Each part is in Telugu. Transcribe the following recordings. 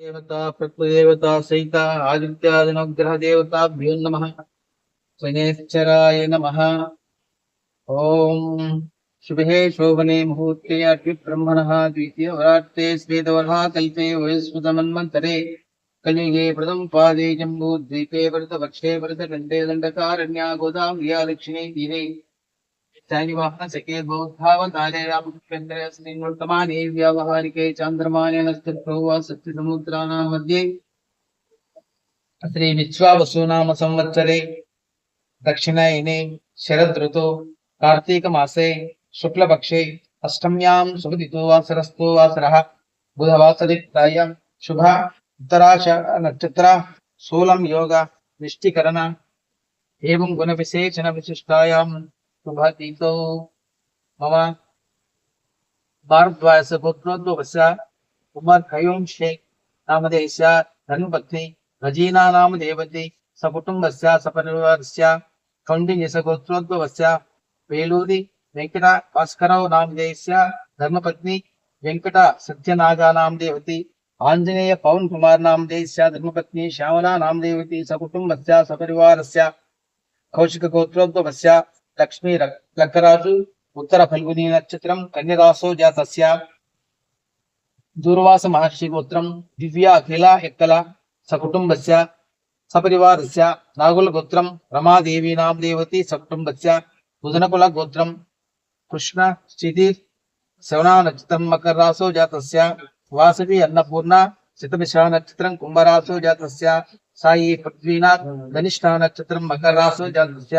దేవతా ప్రకృదేవత సహిత ఆదిత్యాదినగ్రహ దేవతాభ్యో నమ శనేశ్వరాయ నమ ఓం శుభే శోభనే ముహూర్తే అగ్నిబ్రహ్మణ ద్వితీయ వరాట్తే శ్వేతవర్హా కల్పే వయస్మృతమన్వంతరే కలియుగే ప్రథమ పాదే జంబూ ద్వీపే వరద వక్షే వరద దండే దండకారణ్యా గోదాం దక్షిణే తీరే शैनिवाहनसखेर्बौद्धावतारेरामपुष्पेन्द्रयस्मिन्वर्तमाने व्यावहारिके चान्द्रमाने हस्तप्रभुवा संवत्सरे दक्षिणायने शरदृतो, कार्तीकमासे शुक्लपक्षे, अष्टम्यां सुभदितो वासरस्तो वासरः बुधवासरिप्रायां शुभा उत्तराश नक्षत्र सोलम योग निष्टिकरण एवं गुणविशेषणविशिष्टायां నక్షత్ర మమ భారద్వాజ పుత్రోద్భవస్య ఉమర్ ఖయూమ్ షేక్ నామదేశ ధనుపత్ని రజీనా నామ దేవతి సకుటుంబస్య సపరివారస్య కౌండిన్యస గోత్రోద్భవస్య వేలూరి వెంకట భాస్కరరావు నామదేశ ధర్మపత్ని వెంకట సత్యనాగా నామదేవతి ఆంజనేయ పవన్ కుమార్ నామదేశ ధర్మపత్ని శ్యామలా నామదేవతి సకుటుంబస్య సపరివారస్య కౌశిక గోత్రోద్భవస్య లక్ష్మీ ర- లక్కరాజు ఉత్తర ఫల్గుని నక్షత్రం కన్యరాసో జాతస్య దూర్వాస మహర్షి గోత్రం దివ్య అఖిల ఎక్కల సకుటుంబస్య సపరివారస్య నాగుల గోత్రం రమాదేవి నామ దేవతి సకుటుంబస్య బుధనకుల గోత్రం కృష్ణ స్థితి శవనా నక్షత్రం మకర రాసో జాతస్య వాసవి అన్నపూర్ణ శతమిషా నక్షత్రం కుంభరాసో జాతస్య సాయి పృథ్వీనాథ్ ధనిష్ఠా నక్షత్రం మకర రాసో జాతస్య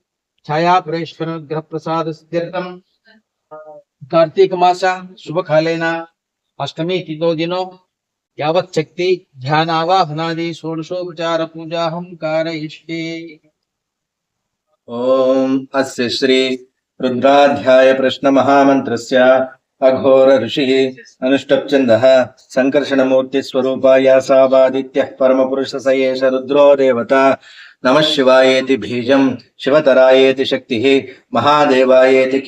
छाया परेश्वर ग्रह प्रसाद कार्तिक मास शुभ कालेन अष्टमी तिथो दिनों यावत शक्ति, ध्यानावाहनादि षोडशोपचार पूजा हम कारयिष्ये ओम अस्य श्री रुद्राध्याय प्रश्न महामंत्रस्य अघोर ऋषि अनुष्टप्छन्द संकर्षण मूर्ति स्वरूपाया सावादित्यः परम पुरुष एष रुद्रो देवता नमः शिवायेति बीजम् शिवतरायेति शक्तिः, महादेवायेति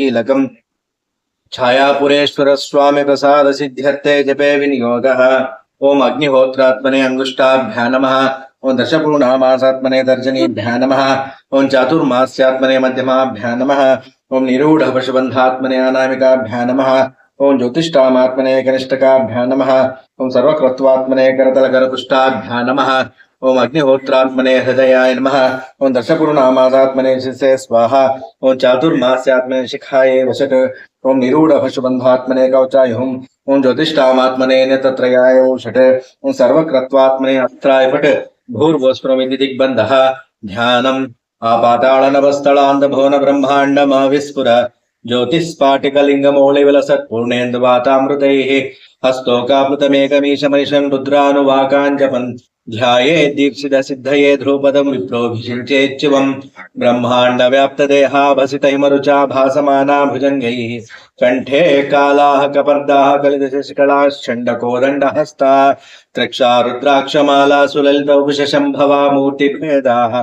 प्रसाद सिद्ध्यर्थे जपे विनियोगः। ॐ अग्निहोत्रात्मने अङ्गुष्टाभ्या नमः। ॐ दशपूर्णामासात्मने तर्जनीभ्यः नमः। ॐ चातुर्मास्यात्मने मध्यमाभ्यः नमः। ॐ निरूढपशुबन्धात्मने अनामिकाभ्यः नमः। ॐ ज्योतिष्ठामात्मने कनिष्ठकाभ्यः नमः। ॐ सर्वकृत्वात्मने करतलकरपुष्टाभ्यः नमः। ओम अग्निहोत्रात्मने हृदयाय नमः। ओम दर्शपूर्णामादात्मने शिषे स्वाहा। ओम चातुर्मास्यात्मने शिखाये वशट ओम कवचाय हुम ओम ज्योतिष्ठात्मने नेत्रत्रयाय षट् ओम सर्वक्रत्वात्मने अस्त्राय फट्। भूर्वोस्प्रमिति दिग्बन्धः ध्यानम्। ब्रह्मांडम ब्रह्माण्डमाविस्फुर ज्योतिस्फाटिकलिङ्गमौलिविलसत् पूर्णेन्दुवातामृतैः हस्तोकाप्लुतमेकमीशमनिशन् रुद्रानुवाकाञ्जपन् ध्याये दीक्षित सिद्धये ध्रुपदम् विप्रोभिषिञ्चेच्युवम् ब्रह्माण्डव्याप्तदेहाभसित हिमरुचा भासमाना भुजङ्गैः कण्ठे कालाः कपर्दाः कलिदशशिकलाश्चण्डकोदण्डहस्ता त्रक्षा रुद्राक्षमाला सुललितौषशम्भवा मूर्तिभेदाः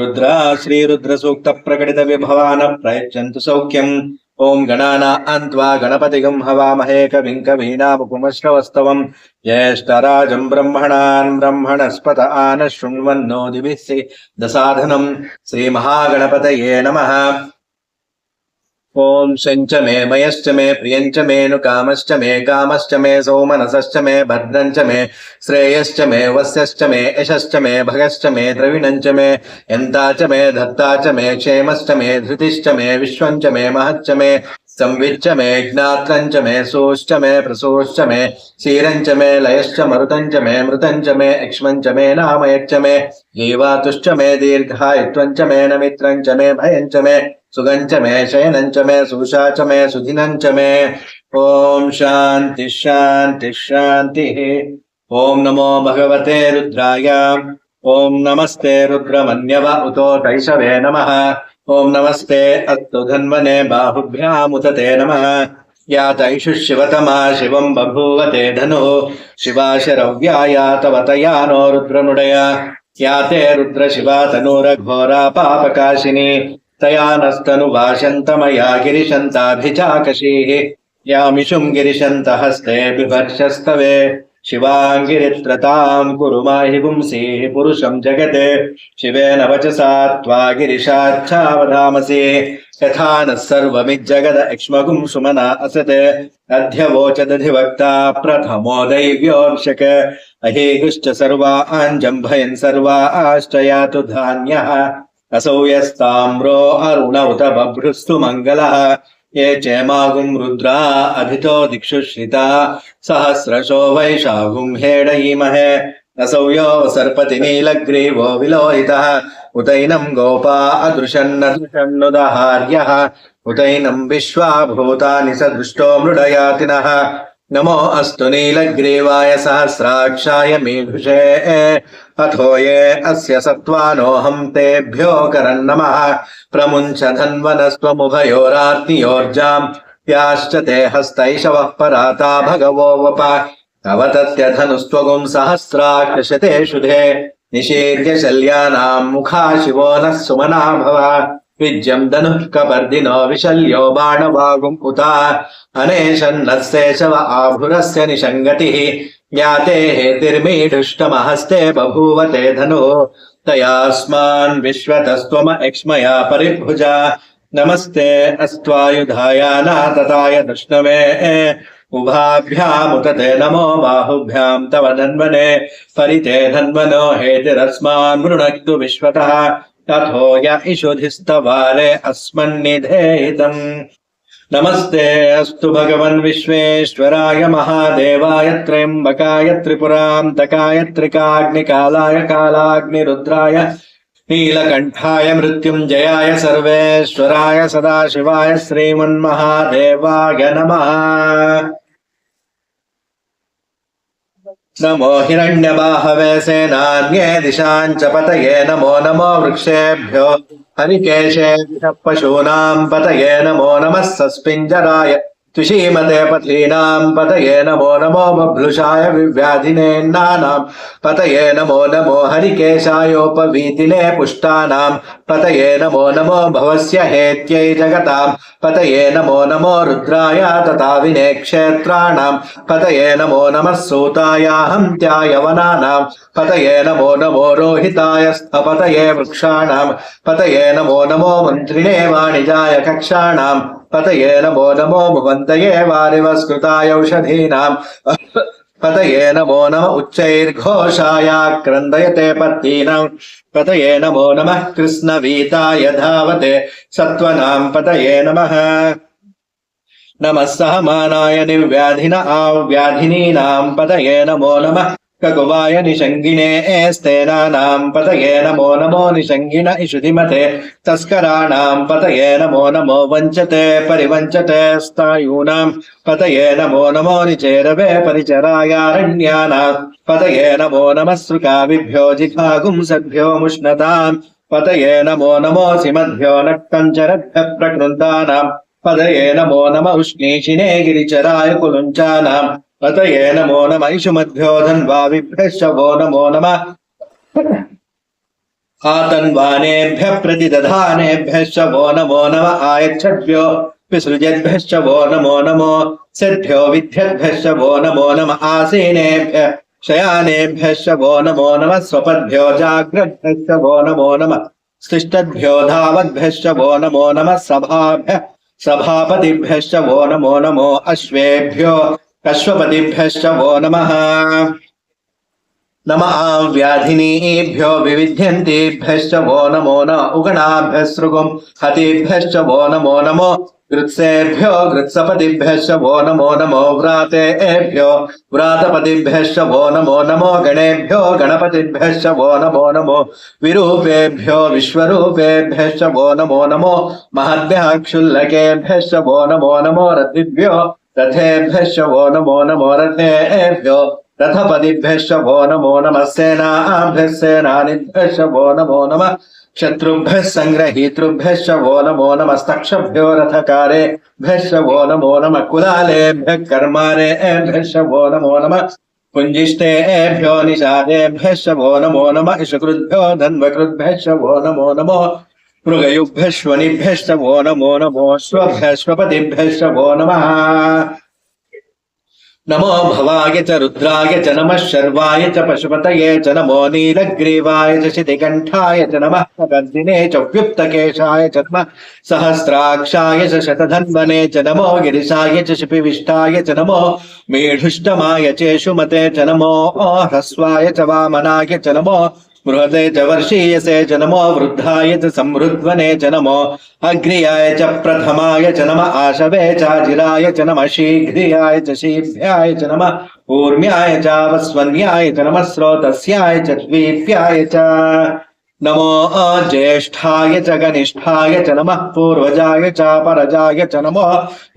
रुद्रा श्रीरुद्रसूक्तप्रकटितविभवान प्रयच्छन्तु सौख्यम् ఓం గణానాన్ త్వా గణపతిగం హవామహే కవిం కవీనాముపమశ్రవస్తవం జ్యేష్టరాజం బ్రహ్మణాన్ బ్రహ్మణస్పత ఆన శృణ్వన్నో దివిసి దసాధనం శ్రీమహాగణపతయే నమ. ఓం శంచ మే మయశ్చ మే ప్రియంచ మేను కామశ్చ మే కామశ్చ మే సోమనసశ్చ మే భద్రంచ మే శ్రేయశ్చ మే వశ్యశ్చ మే యశశ్చ మే భగశ్చ మే ద్రవిణంచ మే ఎంతాచ మే దత్తాచ మే క్షేమశ్చ మే ధృతిశ్చ మే విశ్వంచ మే మహచ్చ మే संविच्च मे ज्ञात्रं च मे सोश्च मे प्रसोश्च मे क्षीरं च मे लयश्च मरुतं च मे मृतं च मे यक्ष्मं च मे नामयच्च मे जीवातुश्च मे दीर्घायत्वं च मे नमित्रं च मे भयं च मे सुगं च मे शयनं च मे सुषा च मे सुधिनं च मे ॐ शान्तिः शान्तिः शान्तिः ॐ नमो भगवते रुद्रायाम् ఓం నమస్తే రుద్రమన్యవ ఉతో తైషవే నమ. ఓం నమస్తే అస్తు ధన్వనే బాహుభ్యాముతతే నమ. యా తైషు శివతమా శివం బభూవతే ధను. శివాశరవ్యాయా తవ నో రుద్రనుడయ యా తే రుద్ర శివా తనూరఘోరా పాపకాశిని. తయానస్తను వాశంతమయా గిరిశంతాభిచాకశీః యామిషుం గిరిశంత హస్తే బిభర్షస్తవే. शिवाङ्गिरित्रतां कुरु माहि पुंसि पुरुषं जगत् शिवेन वचसा त्वा गिरिशाच्छावधामसि यथा नः सर्वमिज्जगद इक्ष्मगुं सुमना असत् अध्यवोचदधिवक्ता प्रथमो दैव्योऽर्षक अहेगुश्च सर्वा आञ्जम्भयन् सर्वा आश्चयातु धान्यः असौ यस्ताम्रो अरुण उत बभ्रुस्तु मङ्गलः ये चेमागुं रुद्रा अभितो दिक्षु श्रिता सहस्रशो वैशागुं हेडयीमहे असौ यो सर्पति नीलग्रीवो विलोहितः उतैनं गोपा अदृशन्नदृशन्नुदहार्यः उतैनं विश्वाभूतानि स दृष्टो मृडयातिनः नमो अस्तु नीलग्रीवाय सहस्राक्षाय मीढुषे अथो ये अस्य सत्त्वानोऽहं तेभ्यो करन्नमः प्रमुञ्च धन्वनस्त्वमुभयोरार्तियोर्जाम् याश्च ते हस्तैषवः पराता भगवो वप अवतत्यधनुस्त्वगुं सहस्राक्षशते शुधे निषेद्य शल्यानाम् मुखा शिवो नः सुमना भव विज्यम् धनुः कपर्दिनो विशल्यो बाणवागुम् उता अनेशन्नस्येशव आभुरस्य निषङ्गतिः ज्ञाते हेतिर्मीढुष्टमहस्ते बभूव ते धनुः तयास्मान् विश्वतस्त्वम एक्ष्मया परिभुजा नमस्ते अस्त्वायुधायानातताय कृष्णवे उभाभ्यामुत ते नमो बाहुभ्याम् तव धन्वने परिते धन्वनो हेतिरस्मान् मृणक्तु विश्वतः तथो य इषुधिस्तवारे अस्मन्निधेहितम् నమస్తే అస్తు భగవన్ విశ్వేశ్వరాయ మహాదేవాయ త్ర్యంబకాయ త్రిపురాంతకాయ త్రికాగ్నికాలాయ కాలాగ్నిరుద్రాయ నీలకంఠాయ మృత్యుంజయాయ సర్వేశ్వరాయ సదాశివాయ శ్రీమన్మహాదేవాయ నమ. నమో హిరణ్యబాహవే సేనాన్యే దిశాంచ పతయే నమో నమో వృక్షేభ్యో. वृक्षेभ्यो हरिकेशे पशूनाम् पतये नमो नमः सस्पिञ्जराय துஷீமதே பதீனாம் பதயே நமோ நமோ பப்ளுஷாய விவ்யாதினேன்னானாம் பதயே நமோ நமோ ஹரிகேஷாயோபவீதிலே புஷ்டானாம் பதயே நமோ நமோ பவஸ்ய ஹேத்யை ஜகதாம் பதயே நமோ நமோ ருத்ராய ததாவினே க்ஷேத்ராணாம் பதயே நமோ நம சூதாயாஹம் தியாயவனானாம் பதயே நமோ நமோ ரோஹிதாய ஸ்தபதயே விரக்ஷாணாம் பதயே நமோ நமோ மந்திரிணே வாணிஜாய கக்ஷாணாம் పతయే నమో నమో భువంతయే వారివస్కృతాయౌషధీనాం పతయే నమో నమ ఉచ్చైర్ఘోషాయా క్రందయతే పత్తీనాం పతయే నమో నమ కృష్ణవీతాయ ధావతే సత్వనాం పతయే నమ నమ సహమానాయ నిర్వ్యాధిన ఆ వ్యాధినీనాం పతయే నమో నమ नमः ककुवाय निषङ्गिणे एस्तेनानाम् पतये नमो नमो निषङ्गिन इषुधिमते तस्कराणाम् पतये नमो नमो वञ्चते परिवञ्चते स्तायूनाम् पतये नमो नमो निचेरवे परिचरायारण्यानाम् पतये नमो नमः सृकाविभ्यो जिघागुंसद्भ्यो मुष्णताम् पतये नमो नमोऽसिमद्भ्यो नक्तञ्चरभ्यः प्रकृन्तानाम् पदये नमो नम उष्णीषिणे गिरिचराय कुलुञ्चानाम् पतये नमो नम इषुमद्भ्यो धन्वाविभ्यश्च वो नमो नमः। आतन्वानेभ्यः प्रतिदधानेभ्यश्च नमो नम। आयच्छद्भ्यो विसृजेद्भ्यश्च नमो नमो। सिद्भ्यो विद्यद्भ्यश्च वो नमो नम। आसीनेभ्यः शयानेभ्यश्च नमो नम। स्वपद्भ्यो जाग्रद्भ्यश्च नमो नम। स्तिष्ठद्भ्यो धावद्भ्यश्च नमो नम। सभाभ्य सभापतिभ्यश्च वो नमो नमो। अश्वेभ्यो కశ్వపతిభ్యశ్చవో నమ నమ వ్యాధినీభ్యో వివిధ్యంతేభ్యశ్చ వో నమో న ఉగణాభ్యసృగం హతిభ్యశ్చ వో నమో నమో గృత్సేభ్యో గృత్సపతిభ్యశ్చ వో నమో నమో వ్రాతేభ్యో వ్రాతపతిభ్యశ్చ వో నమో నమో గణేభ్యో గణపతిభ్యశ్చ నమో నమో విరూపేభ్యో విశ్వరూపేభ్యశ్చ నమో నమో మహద్భ్యాక్షుల్లకేభ్యశ్చ నమో నమో రద్దిభ్యో रथेभ्यश्च वो नमो नमो रथेभ्यो। रथपतिभ्यश्च वो नमो नमः सेनाभ्यः सेनानिभ्यश्च वो नमो नमः। शत्रुभ्यः सङ्ग्रहीतृभ्यश्च वो नमो नमस्तक्षभ्यो रथकारेभ्यश्च वो नमो नमः कुलालेभ्यः कर्मारेभ्यश्च वो नमो नमः कुञ्जिष्टेभ्यो निषादेभ्यश्च वो नमो नमः इषकृद्भ्यो धन्वकृद्भ्यश्च नमो नमो మృగయుభ్యశ్వనిభ్యశ్చవో నమో నమో స్వభ్యశ్వపతిభ్యశ్చవో నమ నమో భవాయ చ రుద్రాయ చ నమ శర్వాయ చ పశుపతయే చ నమో నీలగ్రీవాయ చ శితికంఠాయ చ నమ గర్దినే చ వ్యుప్తకేశాయ చ నమ సహస్రాక్షాయ చ శతధన్వనే చ నమో గిరిశాయ చ శిపివిష్టాయ చ నమో మేఢుష్టమాయ చేషుమతే చ నమో హ్రస్వాయ చ వామనాయ చ నమో च नमो बृहते च वर्षीयसे च नमो वृद्धाय च संवृद्वने च नमो अग्र्याय च प्रथमाय च नम आशवे चाजिराय च नमः शीघ्रियाय च शीभ्याय च नमः ऊर्म्याय च वस्वन्याय च नमः स्रोतस्याय च द्वीप्याय च नमो ज्येष्ठाय च गनिष्ठाय च नमः पूर्वजाय च परजाय च नमो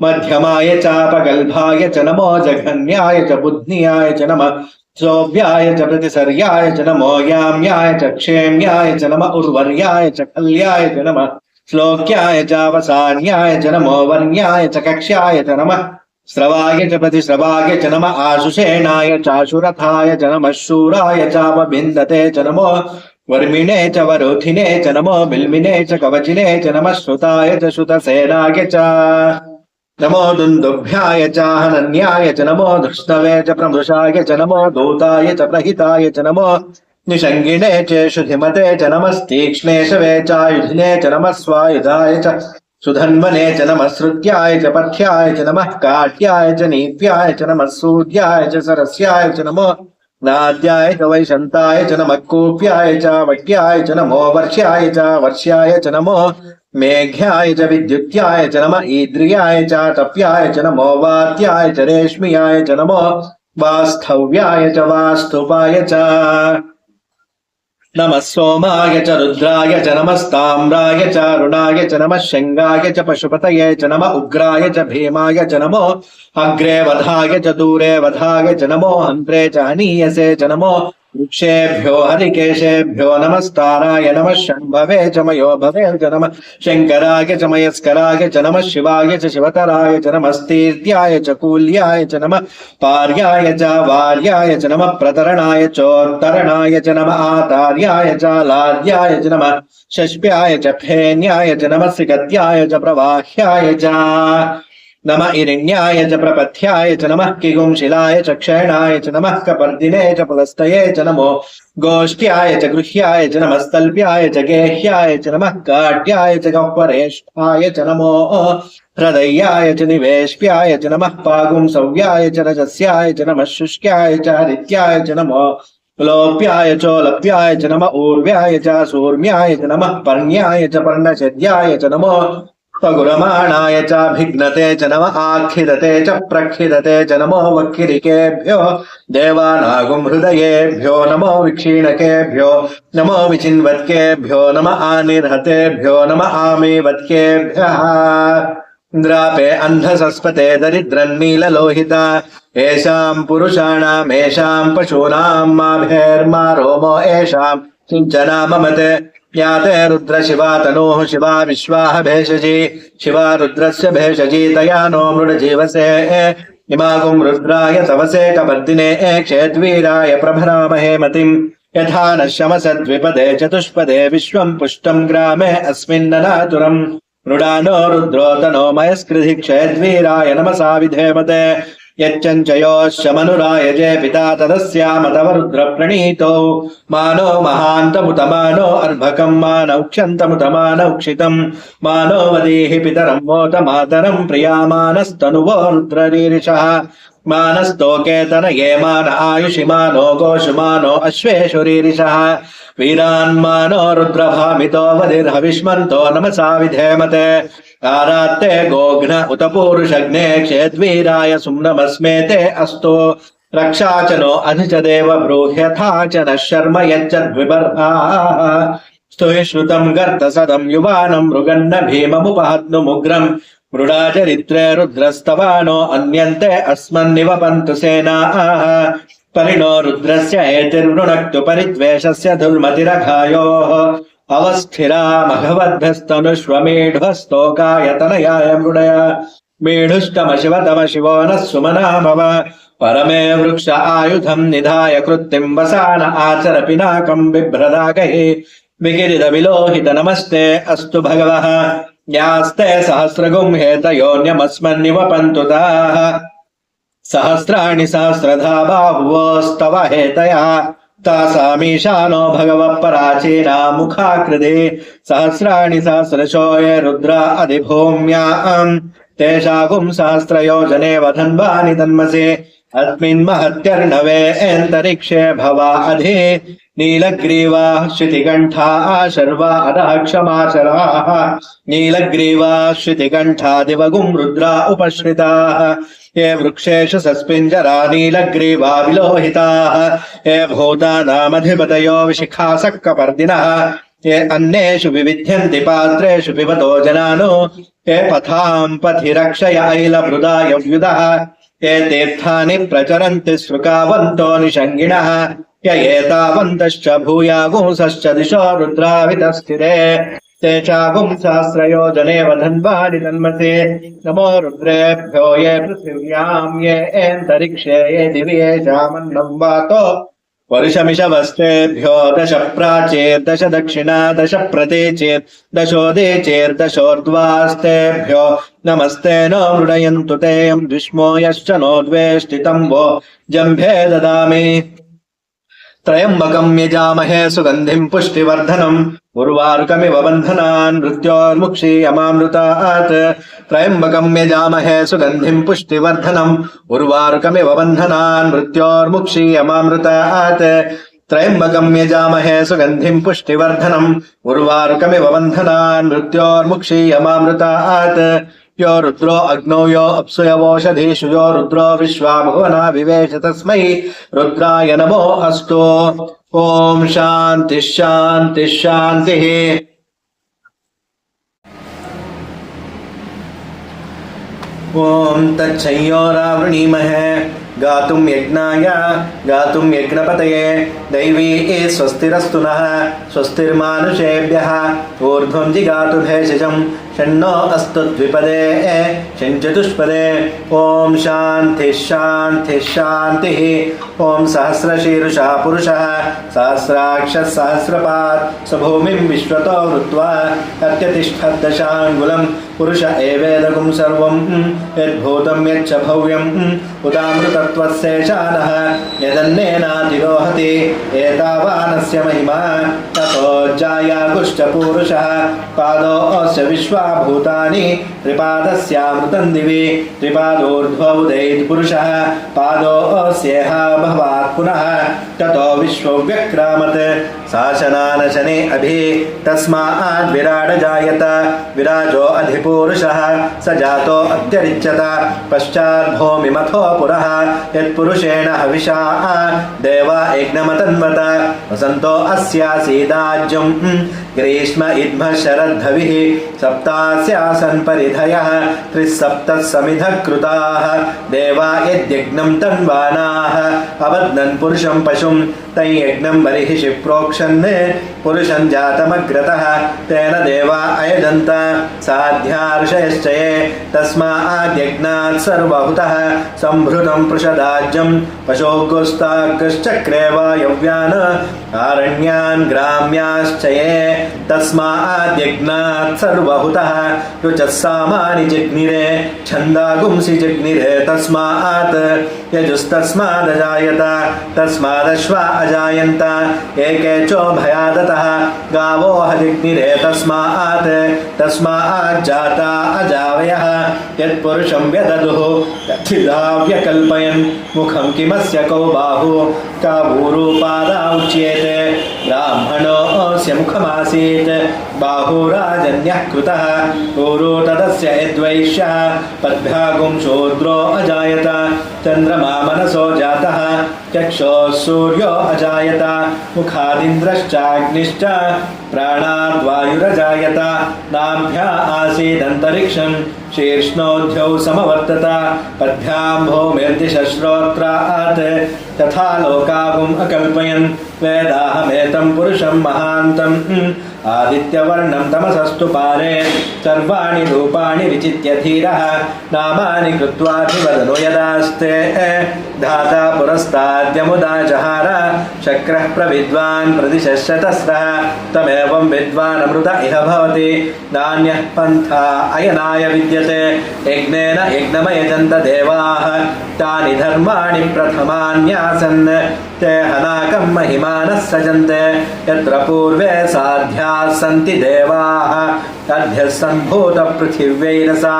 मध्यमाय चापगल्भाय च नमो जघन्याय च बुद्ध्याय च नमः सौभ्याय च प्रतिसर्याय च नमो याम्याय च क्षेम्याय च नम उर्वर्याय च कल्याय च नमः श्लोक्याय चावसान्याय च नमो वर्ण्याय च कक्ष्याय च नमः स्रवाय च प्रतिस्रवाय च नम आशुषेणाय चाशुरथाय च नमः शूराय चावबिन्दते च नमो वर्मिणे च वरोधिने च नमो बिल्मिने च कवचिने च नमः श्रुताय च श्रुतसेनाय च నమో దుందుభ్యాయ చాహనన్యాయ చ నమో దృష్టవే చ ప్రమృషాయ చ నమో దూతాయ చ ప్రహితాయ చ నమో నిషంగిణే చేషుధిమతే చ నమస్తీక్ష్ణేశవే చాయుధినే చ నమస్వాయుధాయ చ సుధన్వనే చ నమశ్రుత్యాయ చ పథ్యాయ చ నమః కాట్యాయ చ నీత్యాయ చ నమస్సూర్యాయ చ సరస్యాయ చ నమో నాద్యాయ చ వైశంతాయ చ నమః కూప్యాయ చ వట్యాయ చ నమో వర్ష్యాయ చ వర్ష్యాయ చ నమో मेघ्याय च विद्युत्याय च नम, ईद्रियाय च तप्याय च नमो, वात्याय च रेश्म्याय च नमो वास्थव्याय च, वास्तुपाय च। नमः सोमाय च, रुद्राय च नमस्ताम्राय च, अरुणाय च, नमः शङ्गाय च, पशुपतये च, नम उग्राय च, भीमाय च, नमो अग्रे वधाय च दूरे वधाय च, नमो हन्त्रे च, हनीयसे च, नमो वृक्षेभ्यो हरिकेशेभ्यो नमस्ताराय नमः शम्भवे च मयो भवे च नमः शङ्कराय च मयस्कराय च नमः शिवाय च शिवतराय च नमस्तीर्त्याय च कूल्याय च नमः पार्याय च वार्याय च नमः प्रतरणाय चोत्तरणाय च नमः आतार्याय च लाद्याय च नमः शष्प्याय च फेन्याय च नमः सिकत्याय च प्रवाह्याय च नम इरिण्याय च प्रपथ्याय च नमः किगुंशिलाय च क्षयणाय च नमः कपर्दिने च पुलस्तये च नमो गोष्ठ्याय च गृह्याय च नमस्तल्प्याय च गेह्याय च नमः काट्याय च गह्वरेष्ठाय च नमो हृदयाय च निवेश्याय च नमः पागुंसव्याय च रजस्याय च नमः शुष्क्याय च हरित्याय च नमो लोप्याय चोलप्याय च नम ऊर्व्याय च सूर्म्याय च नमः पर्ण्याय च पर्णचर्याय च नमो తగురమాణాయ చాభిఘ్నతే చ నమ ఆఖిదతే చ ప్రక్షిదతే చ నమో వక్కిరికేభ్యో దేవానాగుం హృదయేభ్యో నమో విక్షీణకేభ్యో నమో విచిన్వత్కేభ్యో నమ ఆనిర్హతేభ్యో నమ ఆమేవత్కేభ్య ఇంద్రాపే అంధసస్పతే దరిద్రన్నీలలోహిత ఏషాం పురుషాణాం ఏషాం పశూనాం మాభేర్మా రోమో ఏషాం కించనా మమతే याते रुद्र शिवा तनोः शिवा विश्वाः भेषजी शिवा रुद्रस्य भेषजी तया नो मृडजीवसे इमागुं रुद्राय तवसे कपर्दिने क्षेद्वीराय प्रभरामहे मतिम् यथा न शमसद्विपदे चतुष्पदे विश्वम् पुष्टम् ग्रामे अस्मिन्ननातुरम् मृडानो रुद्रोतनो मयस्कृधि क्षेद्वीराय नमसा विधेमते यच्चञ्चयोश्च मनुरायजे पिता तदस्याम तव रुद्रप्रणीतो मानो महान्तमुतमानो अर्भकम् मानौक्षन्तमुतमानौक्षितम् मानो वदीहि पितरम् वोत मातरम् प्रियामानस्तनुवो रुद्ररीरिषः మానస్తోకేతన ఏ మాన ఆయుషిమానో గోషుమానో అశ్వేశురీరిషః వీరాన్మానో రుద్రభామితో వదిర్హవిష్మంతో నమసా విధేమతే ఆరాత్తే గోఘ్న ఉత పూరుషగ్నే క్షేద్వీరాయ సుమ్నమస్మేతే అస్తు రక్షాచనో అధిచదేవ బ్రూహ్యథాచన శర్మ యచ్చద్విబర్హా స్తుయశ్రుతం గర్త సదం యువానం మృగన్న భీమముపహద్ను ముగ్రం మృడాచరిత్రే రుద్రస్తవానో అన్యంతే అస్మన్నివ పంతు సేనాః. పరిణో రుద్రస్య ఏతిర్వృణక్తు పరిద్వేషస్య దుర్మతిరఘాయోః. అవస్థిరా మఘవద్భ్యస్తనుష్వమేఢ్వస్తోకాయతనయాయ మృడయ. మేఢుష్టమ శివ తమ శివో న సుమనాభవ. పరమే వృక్ష ఆయుధం నిధాయ కృత్తిం వసాన ఆచర పినాకం బిభ్రదాగహి. వికిరిద విలోహిత నమస్తే అస్తు భగవః. న్యాస్తే సహస్రగుం హేతయోన్యమస్మన్నివ పంతుతాః సహస్రాణి సహస్రధా బాహువోస్తవ హేతయా తాసామీశానో భగవ పరాచీనా ముఖాకృదే సహస్రాణి సహస్రశోయ రుద్ర అధిభూమ్యాం తేషాగుం సహస్రయోజనే వధన్వాని తన్మసే అస్మిన్ మహత్యర్ణవే అంతరిక్షే భవ అధే महत्यर्णवे अन्तरिक्षे भवा अधि नीलग्रीवाः श्रुतिकण्ठा शर्वा अधः क्षमाचराः नीलग्रीवाः श्रुतिकण्ठा दिवगुम् रुद्रा उपश्रिताः ये वृक्षेषु सस्मिञ्जरा नीलग्रीवा विलोहिताः ये भूतानामधिपतयो विशिखासक्कपर्दिनः ये अन्येषु विविध्यन्ति पात्रेषु पिबतो जनानो ये पथाम् पथि रक्षय ऐलभृदायव्युदः ये तीर्थानि प्रचरन्ति श्रुकावन्तो निषङ्गिणः ఏతావంతశ్చ భూయాగుంసశ్చ దిశో రుద్రావితస్థిరే తేషాగుం సహస్రయోజనేవ ధన్వాని తన్మసే నమో రుద్రేభ్యో ఏ పృథివ్యాం ఏ ఏంతరిక్షే ఏ దివ్యే శామన్నం వాతో వరుషమిషవస్తేభ్యో దశ ప్రాచేర్దశ దక్షిణ దశ ప్రతేచేర్ దశో దేచేర్దశోర్ధ్వాస్తేభ్యో నమస్తే నో మృడయంతు తేయం ద్విష్మో యశ్చ నో ద్వేష్టితం వో జంభే దదామి త్రయంబకం యజామహే సుగంధిం పుష్టివర్ధనం ఉర్వారుకమివ బంధనాన్ మృత్యోర్ముక్షీయమామృతాత్ త్రయంబకం యజామహే సుగంధిం పుష్టివర్ధనం ఉర్వారుకమివ బంధనాన్ మృత్యోర్ముక్షీయమామృతాత్ త్రయంబకం యజామహే సుగంధిం పుష్టివర్ధనం ఉర్వారుకమివ బంధనాన్ మృత్యోర్ముక్షీయమామృతాత్ रुद्रो अग्नौ यो अप्सुयवोषधीषु यो रुद्रो विश्वा भुवना विवेश तस्मै रुद्राय नमो अस्तु। ॐ शान्तिः शान्तिः शान्तिः। ॐ तच्छंयोरावृणीमहे गातुं यज्ञाय, गातुं यज्ञपतये, दैवी स्वस्तिरस्तु नः, स्वस्तिर्मानुषेभ्यः, ऊर्ध्वं जिगातु भेषजं षण्णो अस्तु द्विपदे, षण्चतुष्पदे, ॐ शान्तिः शान्तिः शान्तिः। ॐ सहस्रशीर्षः पुरुषः, सहस्राक्षः सहस्रपात्, स्वभूमिं विश्वतो हृत्वा अत्यतिष्ठद्दशाङ्गुलं పురుష ఏవేదకం సర్వం యద్భూతం యచ్చ భవ్యం ఉదామృతత్వశేషాన యదన్నేనాతిరోహతి ఏతావానస్య మహిమా తథోజ్జాయాగుశ్చ పూరుష పాదోశ్చ విశ్వాభూతాని త్రిపాదస్యామృతం దివి త్రిపాదోర్ధ్వౌ దయత్పురుష పాదోస్యేహ భవాత్ పునః తతో విశ్వవ్యక్రామత్ शासनानशने अभि तस्मात् विराड जायत विराजो अधिपूरुषः, स जातो अत्यरिच्यत। पश्चात् भूमिमथो पुरः, यत्पुरुषेण हविषा देवा यज्ञमतन्वत। वसन्तो अस्यासीदाज्यम् ग्रीष्म इद्म शरद धवि सप्ताह सप्तास्यासन परिधय त्रिसप्त समिध कृता देवा यज्ञम तन्वाना। अबध्नन पुरुषम पशुम तय यज्ञम बरि शिप्रोक्षन् पुरुषं जातमग्रत, तेन देवा अयजन्त। साध्यार्षयश्चये तस्माद्यज्ञात् सर्वहुतः। सम्भृतं पृषदाज्यं पशोगुस्ताग्रश्चक्रे वायव्यान्। आरण्यान् ग्राम्याश्चये तस्माद्यज्ञात् सर्वहुतः रुचः सामानि जिग्निरे छन्दागुंसि जिग्निरे तस्मात् यजुस्तस्मादजायत तस्मादश्वा अजायन्त एके चोभयादतः गावो हजिग्निरे तस्मात् तस्माज्जाता अजावयः यत्पुरुषं व्यददुः तथिदा व्यकल्पयन् मुखं किमस्य कौ बाहु का भूरूपादा उच्येते ब्राह्मणोऽस्य मुखमासीत् बाहुराजन्यः कृतः ऊरु तदस्य यद्वैश्यः पद्भ्यागुं शूद्रो अजायत चन्द्रमा मनसो जाता चक्षुः सूर्यो अजायत, मुखादिन्द्रश्चाग्निश्च प्राणाद्वायुरजायत, नाभ्या आसीदन्तरिक्षं शीर्ष्णोऽध्यौ समवर्तत पद्भ्यां भूमिर्दिशश्रोत्रात् तथा लोकागुम् अकल्पयन्, वेदाहमेतं पुरुषं महान्तम् आदित्यवर्णं तमसस्तु पारे सर्वाणि रूपाणि विचित्य धीरः नामानि कृत्वाभिवदनु यदास्ते धाता पुरस्ताद्यमुदा जहार शक्रः प्रविद्वान् प्रदिशश्चतस्रः तमेवं विद्वान् अमृत इह भवति नान्यः पन्था अयनाय विद्यते यज्ञेन यज्ञमयजन्त देवाः तानि धर्माणि प्रथमान्यासन् ते हनाकं महिमानः सजन्ते यत्र पूर्वे साध्याः सन्ति देवाः अध्यः सम्भूतपृथिव्यैरसा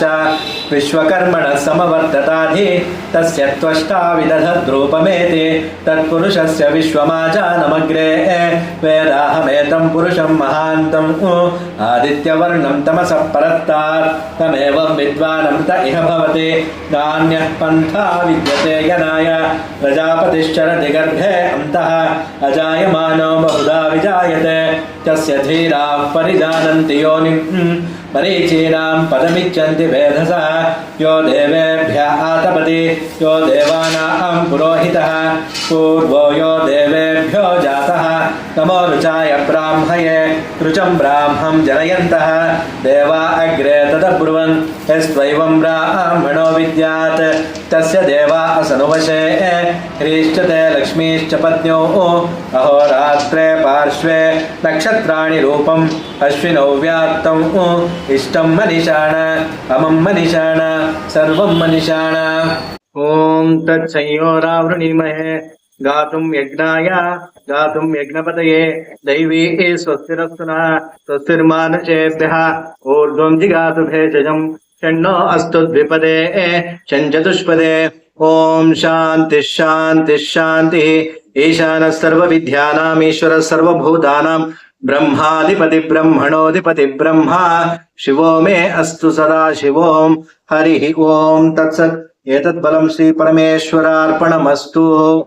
च विश्वकर्मणः समवर्तताधि तस्य त्वष्टा विदधद्रूपमेति तत्पुरुषस्य विश्वमाजानमग्रे वेदाहमेतं पुरुषं महान्तम् आदित्यवर्णं तमसः परत्तात् तमेवं विद्वानमृत इह भवति नान्यः पन्था विद्यते यनाय प्रजापतिश्चरति गर्भे अन्तः अजायमानो बहुधा विजायते तस्य धीराः परिजानन्ति योनिम्। परिचीनां पदमिच्छन्ति वेधसः यो देवेभ्यः आतपति यो देवानां पुरोहितः। पूर्वो यो देवेभ्यो जातः। नमो रुचाय ब्राह्मये ऋचं ब्राह्मं जनयन्तः देवा अग्रे तदब्रुवन् यस्त्वैवं ब्राह्मणो विद्यात् तस्य देवा असनुवशे ह्रीष्टते लक्ष्मीश्च पत्न्यो अहोरात्रे पार्श्वे नक्षत्राणि रूपम् अश्विनौ व्यात्तम् इष्टं मनिषाण अमं मनिषाण सर्वं मनिषाण ॐ तत्संयोरावृणीमहे గాతుం యజ్ఞాయ గాతుం యజ్ఞపతయే. దైవీ స్వస్తిరస్తున స్వస్తిర్మానుషేభ్య. ఊర్ధ్వం జిగాతు భేషజం షణ్ణో అస్తు ద్విపదే చంచతుష్పదే ఓం శాంతి శాంతి శాంతి. ఈశాన సర్వ విద్యానాం ఈశ్వర సర్వభూతానాం. బ్రహ్మాధిపతి బ్రహ్మణోధిపతి బ్రహ్మ. శివో మే అస్తు సదా శివోం. హరి ఓం తత్సత్. ఏతత్ఫలం శ్రీ పరమేశ్వరార్పణమస్తు.